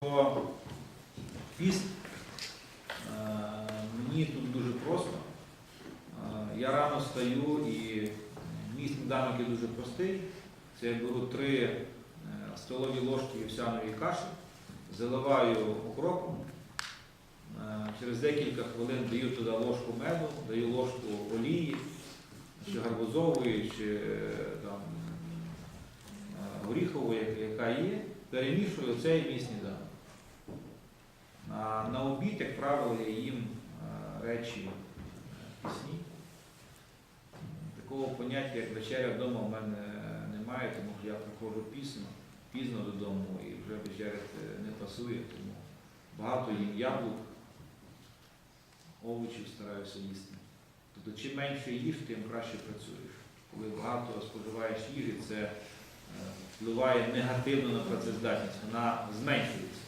Про піст е, мені тут дуже просто. Е, Я рано встаю і мій сніданок є дуже простий. Це я беру три е, столові ложки вівсяної каші, заливаю окропом. Через декілька хвилин даю туди ложку меду, даю ложку олії, чи гарбузової, чи там, горіхової, яка є, перемішую цей мій сніданок. На, на обід, як правило, я їм е, речі е, пісні. Такого поняття, як вечеря вдома, в мене немає, тому що я приходжу пізно, пізно додому і вже вечеряти не пасує, тому багато їм яблук, овочів стараюся їсти. Тобто чим менше їж, тим краще працюєш. Коли багато споживаєш їжі, це е, впливає негативно на працездатність, вона зменшується.